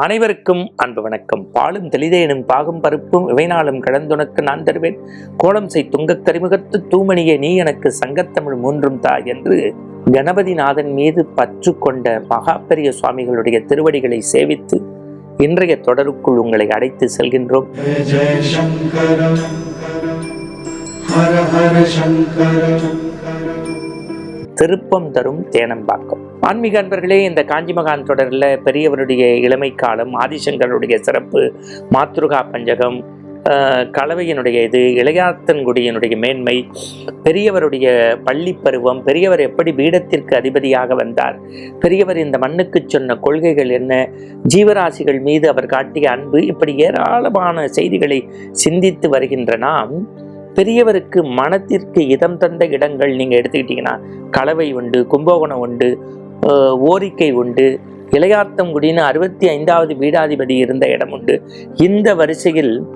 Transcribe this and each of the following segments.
அனைவருக்கும் அன்பு வணக்கம். பாலும் தெளிதேனும் பாகும் பருப்பும் இவைநாளும் கலந்துனக்கு நான் தருவேன். கோலம் செய் துங்கத் கரிமுகத்து தூமணியே நீ எனக்கு சங்கத்தமிழ் மூன்றும் தா என்று கணபதிநாதன் மீது பற்று கொண்ட மகாபெரிய சுவாமிகளுடைய திருவடிகளை சேவித்து இன்றைய தொடருக்குள் உங்களை அடைத்து செல்கின்றோம். ஹர ஹர சங்கரம். திருப்பம் தரும் தேனம்பாக்கம். ஆன்மீக அன்பர்களே இந்த காஞ்சிமகான் தொடரில் பெரியவருடைய இளமை காலம் ஆதிசங்கருடைய சிறப்பு மாத்ருகா பஞ்சகம் கலவையினுடைய இது இளையாத்தன்குடியினுடைய மேன்மை பெரியவருடைய பள்ளி பருவம் பெரியவர் எப்படி பீடத்திற்கு அதிபதியாக வந்தார் பெரியவர் இந்த மண்ணுக்கு சொன்ன கொள்கைகள் என்ன ஜீவராசிகள் மீது அவர் காட்டிய அன்பு இப்படி ஏராளமான செய்திகளை சிந்தித்து வருகின்ற நாம் பெரியவருக்கு மனத்திற்கு இதம் தந்த இடங்கள் நீங்கள் எடுத்துக்கிட்டிங்கன்னா கலவை உண்டு கும்பகோணம் உண்டு ஓரிக்கை உண்டு இளையாத்தங்குடின்னு அறுபத்தி ஐந்தாவது பீடாதிபதி இருந்த இடம் உண்டு. இந்த வரிசையில்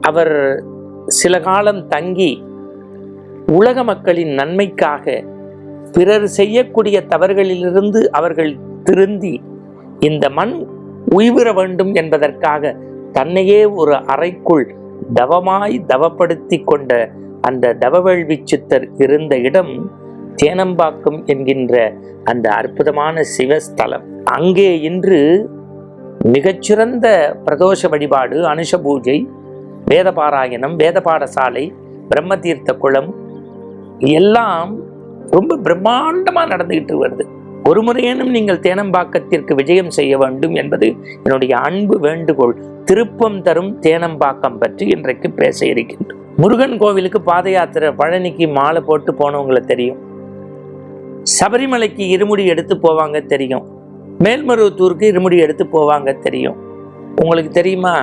அவர் சில காலம் தங்கி உலக மக்களின் நன்மைக்காக பிறர் செய்யக்கூடிய தவறுகளிலிருந்து அவர்கள் திருந்தி இந்த மண் உய்விற வேண்டும் என்பதற்காக தன்னையே ஒரு அறைக்குள் தவமாய் தவப்படுத்தி கொண்ட அந்த தவவேள்வி சித்தர் இருந்த இடம் தேனம்பாக்கம் என்கின்ற அந்த அற்புதமான சிவஸ்தலம். அங்கே இன்று மிகச்சிறந்த பிரதோஷ வழிபாடு அனுஷ பூஜை வேத பாராயணம் வேத பாடசாலை பிரம்மதீர்த்த குளம் எல்லாம் ரொம்ப பிரம்மாண்டமாக நடந்துக்கிட்டு வருது. ஒரு முறையேனும் நீங்கள் தேனம்பாக்கத்திற்கு விஜயம் செய்ய வேண்டும் என்பது என்னுடைய அன்பு வேண்டுகோள். திருப்பம் தரும் தேனம்பாக்கம் பற்றி இன்றைக்கு பேச இருக்கின்றோம். முருகன் கோவிலுக்கு பாத யாத்திரை பழனிக்கு மாலை போட்டு போனவங்களை தெரியும். சபரிமலைக்கு இருமுடி எடுத்து போவாங்க தெரியும். மேல்மருவத்தூருக்கு இருமுடி எடுத்து போவாங்க தெரியும். உங்களுக்கு தெரியுமா?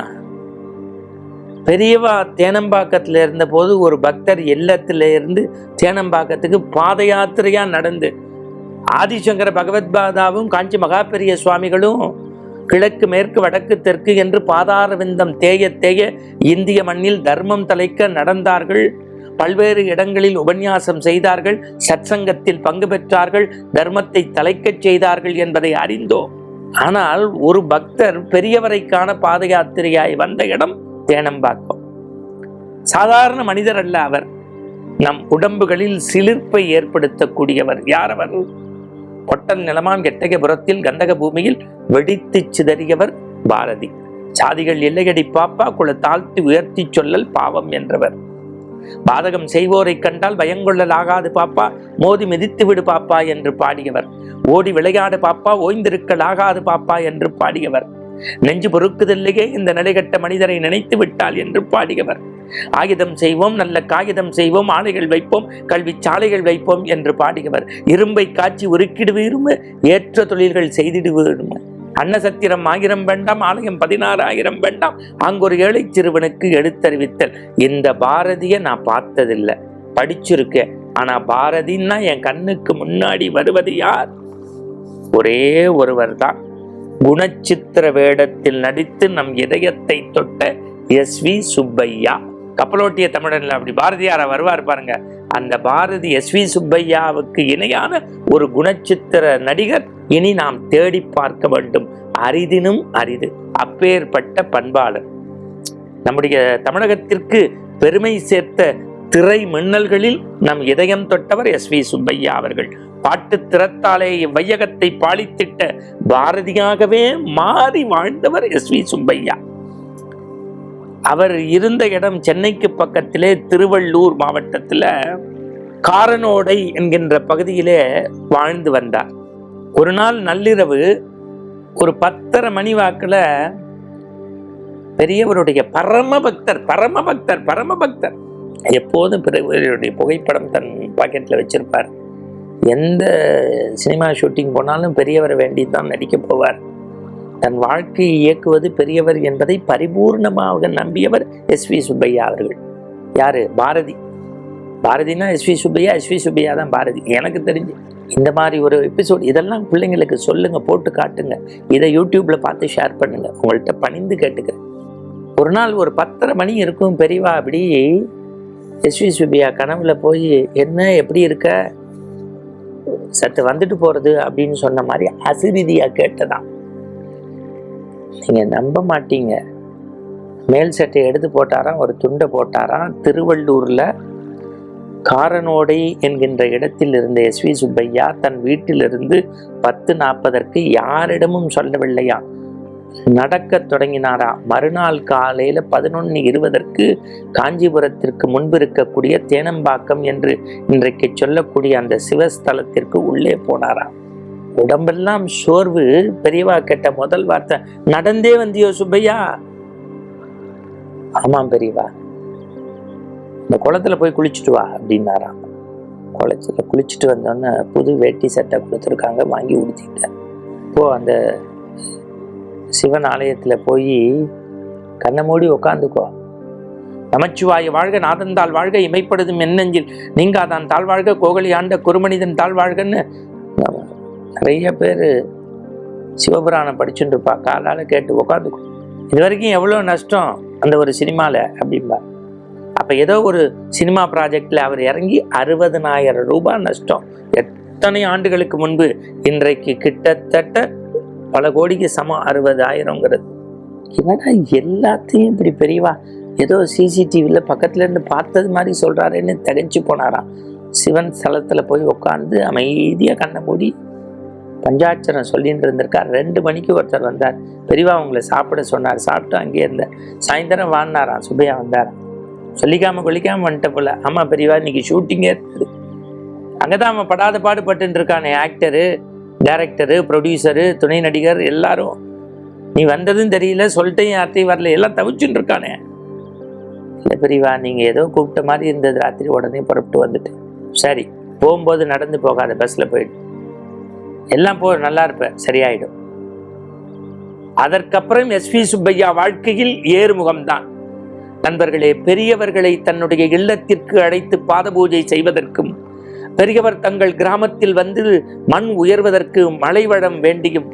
பெரியவா தேனம்பாக்கத்தில் இருந்தபோது ஒரு பக்தர் இல்லத்திலிருந்து தேனம்பாக்கத்துக்கு பாத யாத்திரையாக நடந்து ஆதிசங்கர பகவத்பாதாவும் காஞ்சி மகாபெரிய சுவாமிகளும் கிழக்கு மேற்கு வடக்கு தெற்கு என்று பாதார விந்தம் தேய தேய இந்திய மண்ணில் தர்மம் தலைக்க நடந்தார்கள். பல்வேறு இடங்களில் உபன்யாசம் செய்தார்கள். சத்சங்கத்தில் பங்கு பெற்றார்கள். தர்மத்தை தலைக்கச் செய்தார்கள் என்பதை அறிந்தோம். ஆனால் ஒரு பக்தர் பெரியவரைக்கான பாத யாத்திரையாய் வந்த இடம் தேனம்பாக்கம். சாதாரண மனிதர் அல்ல அவர். நம் உடம்புகளில் சிலிர்ப்பை ஏற்படுத்தக்கூடியவர். யார் அவர்? பொட்டல் நிலமாம் எட்டகபுரத்தில் கந்தக பூமியில் வெடித்து சிதறியவர் பாரதி. சாதிகள் எல்லையடி பாப்பா குல தாழ்த்தி உயர்த்தி சொல்லல் பாவம் என்றவர். பாதகம் செய்வோரை கண்டால் பயங்கொள்ளலாகாது பாப்பா மோதி மிதித்து விடு பாப்பா என்று பாடியவர். ஓடி விளையாடு பாப்பா ஓய்ந்திருக்கலாகாது பாப்பா என்று பாடியவர். நெஞ்சு பொறுக்குதில்லையே இந்த நிலைகட்ட மனிதரை நினைத்து விட்டால் என்று பாடியவர். ஆயுதம் செய்வோம் நல்ல காகிதம் செய்வோம் ஆலைகள் வைப்போம் கல்வி சாலைகள் வைப்போம் என்று பாடியவர். இரும்பை காட்சி உருக்கிடுவீரும் ஏற்ற தொழில்கள் செய்திடுவீரும் அன்னசத்திரம் ஆயிரம் வேண்டாம் ஆலயம் பதினாறாயிரம் வேண்டாம் அங்கொரு ஏழை சிறுவனுக்கு எடுத்தறிவித்தல். இந்த பாரதியை நான் பார்த்ததில்லை. படிச்சிருக்கேன் ஆனா பாரதின்னா என் கண்ணுக்கு முன்னாடி வருவது யார்? ஒரே ஒருவர் தான் குணச்சித்திர வேடத்தில் நடித்து நம் இதயத்தை தொட்ட எஸ் வி சுப்பையா. கப்பலோட்டிய தமிழனில் அப்படி பாரதியாரை வருவார் பாருங்க. அந்த பாரதி எஸ் வி சுப்பையாவுக்கு இணையான ஒரு குணச்சித்திர நடிகர் இனி நாம் தேடி பார்க்க வேண்டும். அரிதினும் அரிது. அப்பேற்பட்ட பண்பாளர். நம்முடைய தமிழகத்திற்கு பெருமை சேர்த்த திரை மின்னல்களில் நம் இதயம் தொட்டவர் எஸ் வி சுப்பையா அவர்கள். பாட்டு திறத்தாலே இவ்வையகத்தை பாலித்திட்ட பாரதியாகவே மாறி வாழ்ந்தவர் எஸ் வி சுப்பையா. அவர் இருந்த இடம் சென்னைக்கு பக்கத்திலே திருவள்ளூர் மாவட்டத்தில் காரனோடை என்கின்ற பகுதியிலே வாழ்ந்து வந்தார். ஒரு நாள் நள்ளிரவு ஒரு பத்தரை மணி வாக்கில் பெரியவருடைய பரம பக்தர் பரம பக்தர் பரம பக்தர் எப்போதும் பெரியவருடைய புகைப்படம் தன் பாக்கெட்டில் வச்சிருப்பார். எந்த சினிமா ஷூட்டிங் போனாலும் பெரியவரை வேண்டி தான் நடிக்க போவார். தன் வாழ்க்கையை இயக்குவது பெரியவர் என்பதை பரிபூர்ணமாக நம்பியவர் எஸ் வி சுப்பையா அவர்கள். யாரு? Bharathi. பாரதினா S V Subbaiah? S V Subbaiah தான் பாரதி. எனக்கு தெரிஞ்சு இந்த மாதிரி ஒரு எபிசோட் இதெல்லாம் பிள்ளைங்களுக்கு சொல்லுங்க போட்டு காட்டுங்க. இதை யூடியூப்ல பார்த்து ஷேர் பண்ணுங்க. உங்கள்கிட்ட பணிந்து கேட்டுக்கிறேன். ஒரு நாள் ஒரு பத்தரை மணி இருக்கும் பெரியவா அப்படி எஸ் வி சுப்பையா கனவுல போய் என்ன? எப்படி இருக்க? சற்று வந்துட்டு போறது? அப்படின்னு சொன்ன மாதிரி அசிரீதியா கேட்டதான் நீங்கள் நம்ப மாட்டீங்க. மேல் சட்டை எடுத்து போட்டாராம் ஒரு துண்டை போட்டாராம். திருவள்ளூரில் காரனோடை என்கின்ற இடத்தில் இருந்த எஸ் வி சுப்பையா தன் வீட்டிலிருந்து பத்து நாற்பதற்கு யாரிடமும் சொல்லவில்லையா? நடக்கத் தொடங்கினாரா? மறுநாள் காலையில் பதினொன்று இருபதற்கு காஞ்சிபுரத்திற்கு முன்பு இருக்கக்கூடிய தேனம்பாக்கம் என்று இன்றைக்கு சொல்லக்கூடிய அந்த சிவஸ்தலத்திற்கு உள்ளே போனாரா? உடம்பெல்லாம் சோர்வு. பெரியவா கேட்ட முதல் வார்த்தை நடந்தே வந்தியோ சுப்பையா? ஆமாம் பெரியவா. இந்த குளத்துல போய் குளிச்சுட்டு வா அப்படின்னாராம். குளத்துல குளிச்சுட்டு வந்தோன்னே புது வேட்டி சட்டை கொடுத்துருக்காங்க வாங்கி உடுத்திக்கிட்டேன் இப்போ அந்த சிவன் ஆலயத்தில் போய் கண்ணை மூடி உக்காந்துக்கோ. நமச்சிவாய வாழ்க நாதன் தாழ் வாழ்க இமைப்படுதும் என்னெஞ்சில் நீங்காதான் தாழ் வாழ்க கோகலி ஆண்ட குருமனிதன் தாழ் வாழ்கன்னு நிறைய பேர் சிவபுராணம் படிச்சுட்டு இருப்பா காலால் கேட்டு உட்காந்துக்கும் இது வரைக்கும் எவ்வளோ நஷ்டம் அந்த ஒரு சினிமாவில் அப்படிம்பா. அப்போ ஏதோ ஒரு சினிமா ப்ராஜெக்டில் அவர் இறங்கி அறுபதனாயிரம் ரூபாய் நஷ்டம். எத்தனை ஆண்டுகளுக்கு முன்பு இன்றைக்கு கிட்டத்தட்ட பல கோடிக்கு சமம் அறுபதாயிரங்கிறது என்னடா எல்லாத்தையும் இப்படி பெரியவா? ஏதோ சிசிடிவியில் பக்கத்துலேருந்து பார்த்தது மாதிரி சொல்கிறாருன்னு திகைச்சு போனாராம். சிவன் ஸ்தலத்தில் போய் உட்காந்து அமைதியாக கண்ணை மூடி பஞ்சாட்சரம் சொல்லிட்டு இருந்திருக்கார் ரெண்டு மணிக்கு ஒருத்தர் வந்தார். பெரியவா உங்களை சாப்பிட சொன்னார். சாப்பிட்டு அங்கேயே இருந்த சாயந்தரம் வாழ்னாராம் சுபையா வந்தார். சொல்லிக்காம குளிக்காமல் வந்துட்ட போல. ஆமாம் பெரியவா இன்னைக்கு ஷூட்டிங்கே இருக்குது. அங்கே தான் அவன் படாத பாடுபட்டு இருக்கானே. ஆக்டரு டேரக்டரு ப்ரொடியூசரு துணை நடிகர் எல்லாரும். நீ வந்ததும் தெரியல சொல்லிட்டையும் யார்ட்டையும் வரல. எல்லாம் தவிச்சுட்டு இருக்கானே. இல்லை பெரியவா நீங்கள் ஏதோ கூப்பிட்ட மாதிரி இருந்தது. ராத்திரி உடனே புறப்பட்டு வந்துட்டு சரி போகும்போது நடந்து போகாத பஸ்ஸில் போயிட்டு. எல்லாம் போ நல்லா இருப்ப. சரியாயிடும். அதற்கப்புறம் எஸ்வி சுப்பையா வாழ்க்கையில் ஏறுமுகம்தான். நண்பர்களே பெரியவர்களை தன்னுடைய இல்லத்திற்கு அழைத்து பாத பூஜை செய்வதற்கும் பெரியவர் தங்கள் கிராமத்தில் வந்து மண் உயர்வதற்கு மழை வளம் வேண்டியும்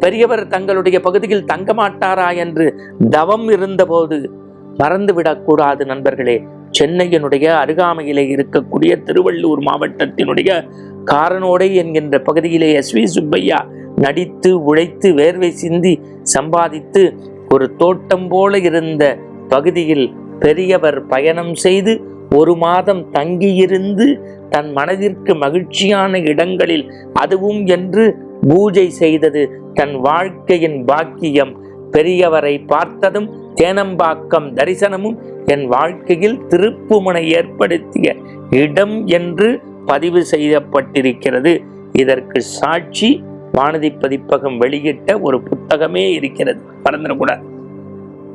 பெரியவர் தங்களுடைய பகுதியில் தங்க மாட்டாரா என்று தவம் இருந்தபோது மறந்துவிடக்கூடாது நண்பர்களே. சென்னையினுடைய அருகாமையிலே இருக்கக்கூடிய திருவள்ளூர் மாவட்டத்தினுடைய காரனோடை என்கின்ற பகுதியிலே எஸ் வி சுப்பையா நடித்து உழைத்து வேர்வை சிந்தி சம்பாதித்து ஒரு தோட்டம் போல இருந்த பகுதியில் பெரியவர் பயணம் செய்து ஒரு மாதம் தங்கியிருந்து தன் மனதிற்கு மகிழ்ச்சியான இடங்களில் அதுவும் என்று பூஜை செய்தது தன் வாழ்க்கையின் பாக்கியம். பெரியவரை பார்த்ததும் தேனம்பாக்கம் தரிசனமும் என் வாழ்க்கையில் திருப்புமுனை ஏற்படுத்திய இடம் என்று பதிவு செய்யப்பட்டிருக்கிறது. இதற்கு சாட்சி வானதி பதிப்பகம் வெளியிட்ட ஒரு புத்தகமே இருக்கிறது. மறந்துடக்கூடாது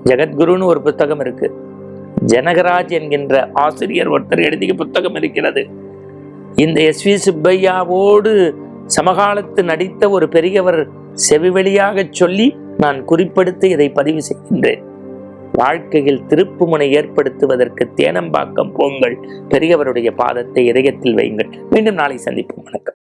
ஜெகத்குருன்னு ஒரு புத்தகம் இருக்கு. ஜனகராஜ் என்கின்ற ஆசிரியர் ஒருத்தர் எழுதிய புத்தகம் இருக்கிறது. இந்த எஸ் வி சுப்பையாவோடு சமகாலத்து நடித்த ஒரு பெரியவர் செவிவெளியாக சொல்லி நான் குறிப்பெடுத்து இதை பதிவு செய்கின்றேன். வாழ்க்கையில் திருப்புமுனை ஏற்படுத்துவதற்கு தேனம்பாக்கம் போங்கள். பெரியவருடைய பாதத்தை இதயத்தில் வையுங்கள். மீண்டும் நாளை சந்திப்போம். வணக்கம்.